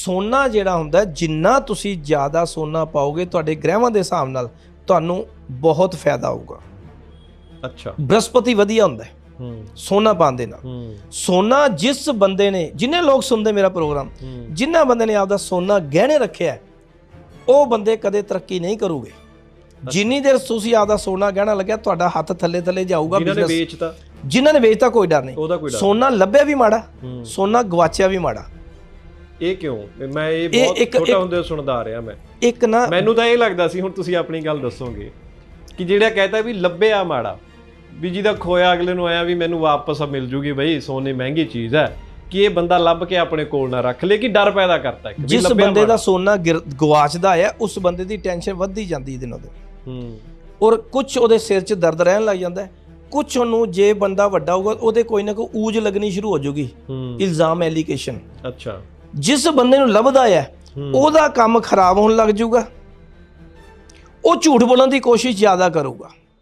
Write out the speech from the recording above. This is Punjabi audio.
ਸੋਨਾ ਜਿਹੜਾ ਹੁੰਦਾ ਜਿੰਨਾ ਤੁਸੀਂ ਜ਼ਿਆਦਾ ਸੋਨਾ ਪਾਓਗੇ ਤੁਹਾਡੇ ਗ੍ਰਹਿਵਾਂ ਦੇ ਹਿਸਾਬ ਨਾਲ ਤੁਹਾਨੂੰ ਬਹੁਤ ਫਾਇਦਾ ਹੋਊਗਾ। ਅੱਛਾ। ਬ੍ਰਹਸਪਤੀ ਵਧੀਆ ਹੁੰਦਾ ਹੈ ਹੂੰ। ਸੋਨਾ ਨਾਲ। ਹੂੰ। ਸੋਨਾ ਜਿਸ ਬੰਦੇ ਨੇ ਜਿੰਨੇ ਲੋਕ ਸੁਣਦੇ ਮੇਰਾ ਪ੍ਰੋਗਰਾਮ ਜਿਨ੍ਹਾਂ ਬੰਦੇ ਨੇ ਆਪਦਾ ਸੋਨਾ ਗਹਿਣੇ ਰੱਖਿਆ ਉਹ ਬੰਦੇ ਕਦੇ ਤਰੱਕੀ ਨਹੀਂ ਕਰੂਗੇ। ਜਿੰਨੀ ਦੇਰ ਤੁਸੀਂ ਆਪਦਾ ਸੋਨਾ ਗਹਿਣਾ ਲੱਗਿਆ ਤੁਹਾਡਾ ਹੱਥ ਥੱਲੇ ਥੱਲੇ ਜਾਊਗਾ ਜਿਨ੍ਹਾਂ ਨੇ ਵੇਚਤਾ। ਜਿਨ੍ਹਾਂ ਨੇ ਵੇਚਤਾ ਕੋਈ ਡਰ ਨਹੀਂ। ਸੋਨਾ ਲੱਭਿਆ ਵੀ ਮਾੜਾ ਸੋਨਾ ਗਵਾਚਿਆ ਵੀ ਮਾੜਾ। ਇਹ ਕਿਉਂ? ਮੈਂ ਇਹ ਬਹੁਤ ਛੋਟਾ ਹੁੰਦੇ ਸੁਣਦਾ ਆ ਰਿਹਾ ਮੈਂ। ਇੱਕ ਨਾ ਮੈਨੂੰ ਤਾਂ ਇਹ ਲੱਗਦਾ ਸੀ ਹੁਣ ਤੁਸੀਂ ਆਪਣੀ ਗੱਲ ਦੱਸੋਗੇ ਕਿ ਜਿਹੜਾ ਕਹਤਾ ਵੀ ਲੱਭਿਆ ਮਾੜਾ ਵੀ ਜਿਹਦਾ ਖੋਇਆ ਅਗਲੇ ਨੂੰ ਆਇਆ ਵੀ ਮੈਨੂੰ ਵਾਪਸ ਮਿਲ ਜੂਗੀ ਬਈ ਸੋਨੇ ਮਹਿੰਗੀ ਚੀਜ਼ ਹੈ ਕਿ ਇਹ ਬੰਦਾ ਲੱਭ ਕੇ ਆਪਣੇ ਕੋਲ ਨਾ ਰੱਖ ਲੇ ਕਿ ਡਰ ਪੈਦਾ ਕਰਤਾ ਕਿ ਜਿਸ ਬੰਦੇ ਦਾ। ਸੋਨਾ ਗਵਾਚਦਾ ਹੈ ਉਸ ਬੰਦੇ ਦੀ ਟੈਨਸ਼ਨ ਵੱਧਦੀ ਜਾਂਦੀ ਦਿਨੋਂ ਦਿਨ। ਹੂੰ। ਔਰ ਕੁਝ ਉਹਦੇ ਸਿਰ 'ਚ ਦਰਦ ਰਹਿਣ ਲੱਗ ਜਾਂਦਾ ਹੈ। ਕੁਝ ਉਹਨੂੰ ਜੇ ਬੰਦਾ ਵੱਡਾ ਹੋਊਗਾ ਉਹਦੇ ਕੋਈ ਨਾ ਕੋਈ ਊਜ ਲੱਗਣੀ ਸ਼ੁਰੂ ਹੋ ਜਾਊਗੀ ਇਲਜ਼ਾਮ ਐਲੀਗੇਸ਼ਨ। ਅੱਛਾ। ਜਿਸ ਬੰਦੇ ਨੂੰ ਲੱਭਦਾ ਹੈ। ਉਹਦਾ ਕੰਮ ਖਰਾਬ ਹੋਣ ਲੱਗ ਜਾਊਗਾ ਉਹ ਝੂਠ ਬੋਲਣ ਦੀ ਕੋਸ਼ਿਸ਼ ਜ਼ਿਆਦਾ ਕਰੂਗਾ